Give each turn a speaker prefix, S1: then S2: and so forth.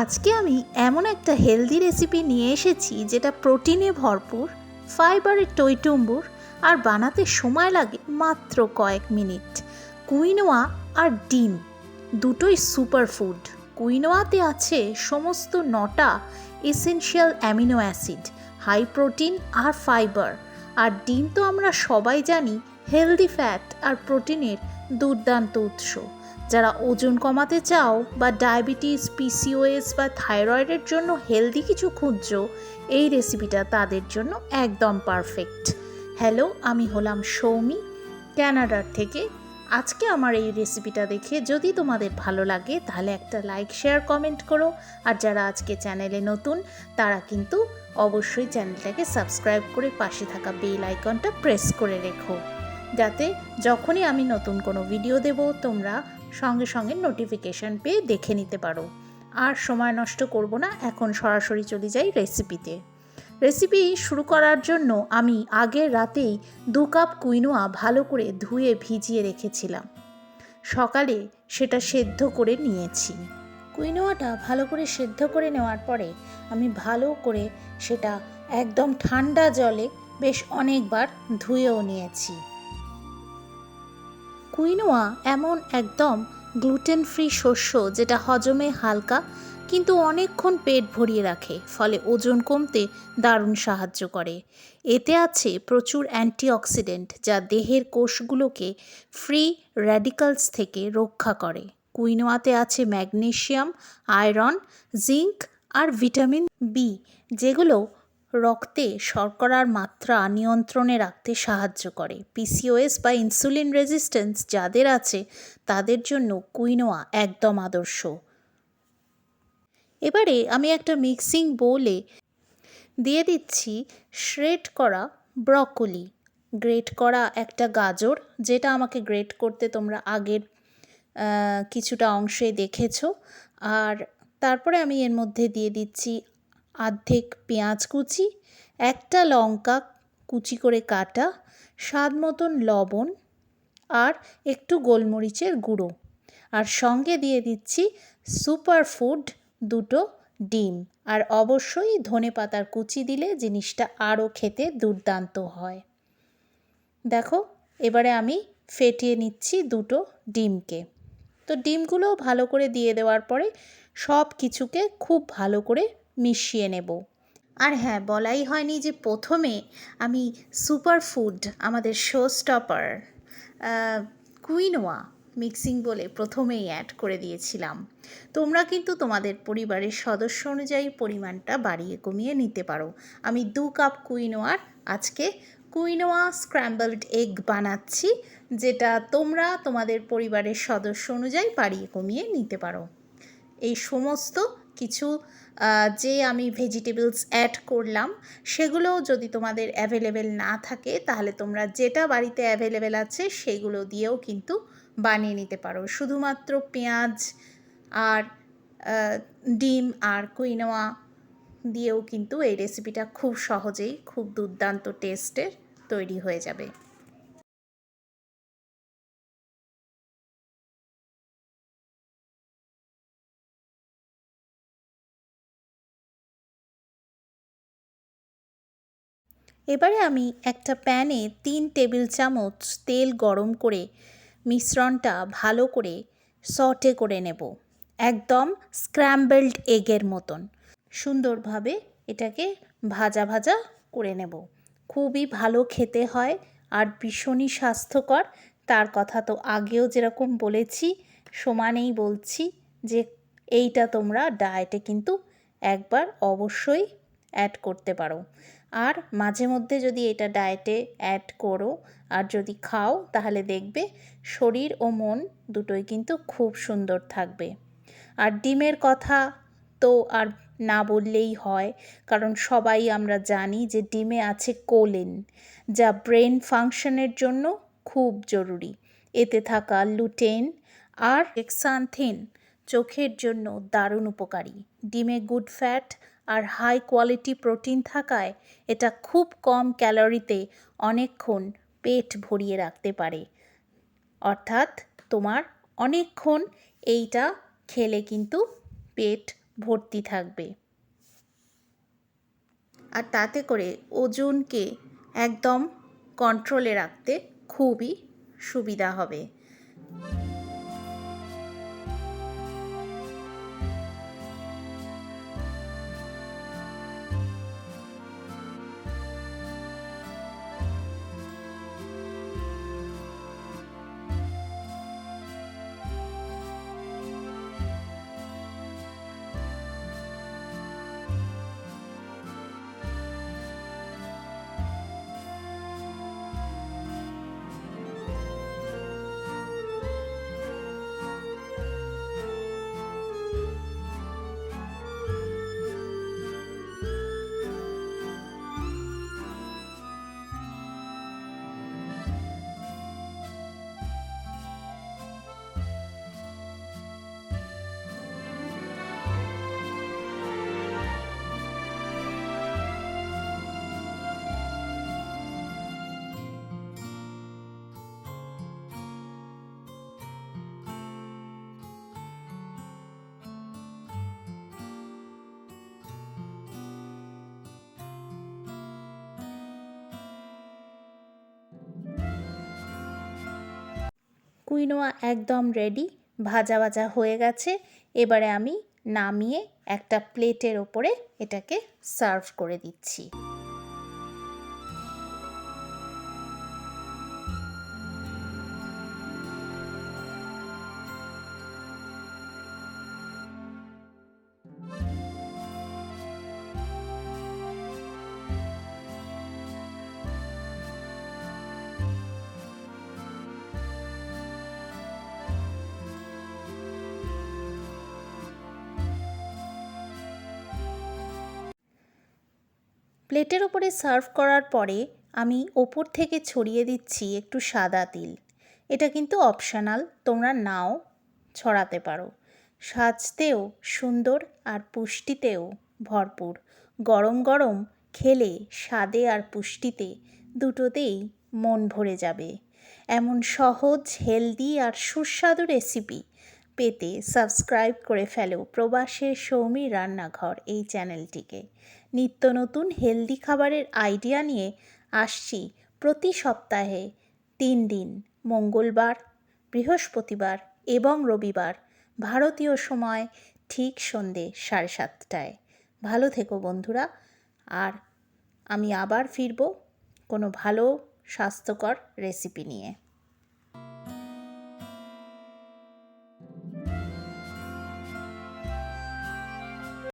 S1: আজকে আমি এমন একটা হেলদি রেসিপি নিয়ে এসেছি যেটা প্রোটিনে ভরপুর ফাইবারের টইটুম্বুর আর বানাতে সময় লাগে মাত্র কয়েক মিনিট। কুইনোয়া আর ডিম, দুটোই সুপার ফুড কুইনোয়াতে আছে সমস্ত নটা essential amino acid high protein আর ফাইবার আর ডিম তো আমরা সবাই জানি হেলদি ফ্যাট আর প্রোটিনের দুর্দান্ত উৎস। যারা ওজন কমাতে চাও বা ডায়াবেটিস পিসিওএস বা থাইরয়েডের জন্য হেলদি কিছু খুঁজছো, এই রেসিপিটা তাদের জন্য একদম পারফেক্ট হ্যালো আমি হলাম সৌমি ক্যানাডার থেকে। আজকে আমার এই রেসিপিটা দেখে যদি তোমাদের ভালো লাগে, তাহলে একটা লাইক শেয়ার কমেন্ট করো। আর যারা আজকে চ্যানেলে নতুন, তারা কিন্তু অবশ্যই চ্যানেলটাকে সাবস্ক্রাইব করে পাশে থাকা বেল আইকনটা প্রেস করে রেখো। যাতে যখনই আমি নতুন কোনো ভিডিও দেব, তোমরা সঙ্গে সঙ্গে নোটিফিকেশান পেয়ে দেখে নিতে পারো। আর সময় নষ্ট করব না, এখন সরাসরি চলে যাই রেসিপিতে রেসিপি শুরু করার জন্য আমি আগের রাতেই দু কাপ কুইনোয়া ভালো করে ধুয়ে ভিজিয়ে রেখেছিলাম। সকালে সেটা সেদ্ধ করে নিয়েছি। কুইনোয়াটা ভালো করে সেদ্ধ করে নেওয়ার পরে আমি ভালো করে সেটা একদম ঠান্ডা জলে বেশ অনেকবার ধুয়েও নিয়েছি। কুইনোয়া এমন একদম গ্লুটেন ফ্রি শস্য যেটা হজমে হালকা কিন্তু অনেকক্ষণ পেট ভরিয়ে রাখে, ফলে ওজন কমতে দারুণ সাহায্য করে। এতে আছে প্রচুর অ্যান্টিঅক্সিডেন্ট যা দেহের কোষগুলোকে ফ্রি র্যাডিকালস থেকে রক্ষা করে। কুইনোয়াতে আছে ম্যাগনেশিয়াম, আয়রন, জিঙ্ক আর ভিটামিন বি, যেগুলো রক্তে শর্করার মাত্রা নিয়ন্ত্রণে রাখতে সাহায্য করে। পিসিওএস বা ইনসুলিন রেজিস্ট্যান্স যাদের আছে, তাদের জন্য কুইনোয়া একদম আদর্শ। এবারে আমি একটা মিক্সিং বোলে দিয়ে দিচ্ছি শ্রেড করা ব্রকলি গ্রেট করা একটা গাজর, যেটা আমাকে গ্রেট করতে তোমরা আগের কিছুটা অংশে দেখেছ। আর তারপরে আমি এর মধ্যে দিয়ে দিচ্ছি আর্ধেক পেঁয়াজ কুচি, একটা লঙ্কা কুচি করে কাটা, স্বাদ মতন লবণ আর একটু গোলমরিচের গুঁড়ো। আর সঙ্গে দিয়ে দিচ্ছি সুপার ফুড দুটো ডিম। আর অবশ্যই ধনে পাতার কুচি দিলে জিনিসটা আরও খেতে দুর্দান্ত হয়। দেখো, এবারে আমি ফেটিয়ে নিচ্ছি দুটো ডিমকে। তো ডিমগুলো ভালো করে দিয়ে দেওয়ার পরে সব কিছুকে খুব ভালো করে মিশিয়ে নেব। আর হ্যাঁ বলাই হয়নি যে প্রথমে আমি সুপার ফুড আমাদের শো স্টপার কুইনোয়া মিক্সিং বলে প্রথমেই অ্যাড করে দিয়েছিলাম। তোমরা কিন্তু তোমাদের পরিবারের সদস্য অনুযায়ী পরিমাণটা বাড়িয়ে কমিয়ে নিতে পারো। আমি দু কাপ কুইনোয়ার আজকে কুইনোয়া স্ক্র্যাম্বলড এগ বানাচ্ছি, যেটা তোমরা তোমাদের পরিবারের সদস্য অনুযায়ী বাড়িয়ে কমিয়ে নিতে পারো। এই সমস্ত কিছু যে আমি ভেজিটেবলস অ্যাড করলাম সেগুলো যদি তোমাদের অ্যাভেলেবেল না থাকে, তাহলে তোমরা যেটা বাড়িতে অ্যাভেলেবেল আছে, সেগুলো দিয়েও কিন্তু বানিয়ে নিতে পারো। শুধুমাত্র পেঁয়াজ আর ডিম আর কুইনোয়া দিয়েও কিন্তু এই রেসিপিটা খুব সহজেই, খুব দুর্দান্ত টেস্টের তৈরি হয়ে যাবে। এবারে আমি একটা প্যানে তিন টেবিল চামচ তেল গরম করে মিশ্রণটা ভালো করে সটে করে নেব। একদম স্ক্র্যাম্বলড এগের মতন। সুন্দরভাবে এটাকে ভাজা ভাজা করে নেব। খুবই ভালো খেতে হয় আর ভীষণই স্বাস্থ্যকর। তার কথা তো আগেও যেরকম বলেছি, সমানেই বলছি যে এইটা তোমরা ডায়েটে কিন্তু একবার অবশ্যই অ্যাড করতে পারো। আর মাঝে মধ্যে যদি এটা ডায়েটে অ্যাড করো আর যদি খাও, তাহলে দেখবে শরীর ও মন দুটোই কিন্তু খুব সুন্দর থাকবে। আর ডিমের কথা তো আর না বললেই হয়, কারণ সবাই আমরা জানি যে ডিমে আছে কোলিন, যা ব্রেন ফাংশনের জন্য খুব জরুরি। এতে থাকা লুটেন আর এক্সানথিন চোখের জন্য দারুণ উপকারী। ডিমে গুড ফ্যাট আর হাই কোয়ালিটি প্রোটিন থাকায় এটা খুব কম ক্যালোরিতে অনেকক্ষণ পেট ভরিয়ে রাখতে পারে। অর্থাৎ তোমার অনেকক্ষণ এইটা খেলে কিন্তু পেট ভর্তি থাকবে। আর তাতে করে ওজনকে একদম কন্ট্রোলে রাখতে খুবই সুবিধা হবে। কুইনোয়া একদম রেডি ভাজা ভাজা হয়ে গেছে। এবারে আমি নামিয়ে একটা প্লেটের ওপরে এটাকে সার্ভ করে দিচ্ছি। প্লেটের ওপরে সার্ভ করার পরে আমি ওপর থেকে ছড়িয়ে দিচ্ছি একটু সাদা তিল। এটা কিন্তু অপশনাল, তোমরা নাও, ছড়াতে পারো। সাজতেও সুন্দর আর পুষ্টিতেও ভরপুর। গরম গরম খেলে স্বাদে আর পুষ্টিতে দুটোতেই মন ভরে যাবে। এমন সহজ, হেলদি আর সুস্বাদু রেসিপি পেতে সাবস্ক্রাইব করে ফেলো প্রবাসের সৌমি রান্নাঘর এই চ্যানেলটিকে। নিত্য নতুন হেলদি খাবারের আইডিয়া নিয়ে আসছি প্রতি সপ্তাহে তিন দিন, মঙ্গলবার, বৃহস্পতিবার এবং রবিবার, ভারতীয় সময় ঠিক সন্ধে সাড়ে সাতটায়। ভালো থেকো বন্ধুরা, আর আমি আবার ফিরব কোনো ভালো স্বাস্থ্যকর রেসিপি নিয়ে।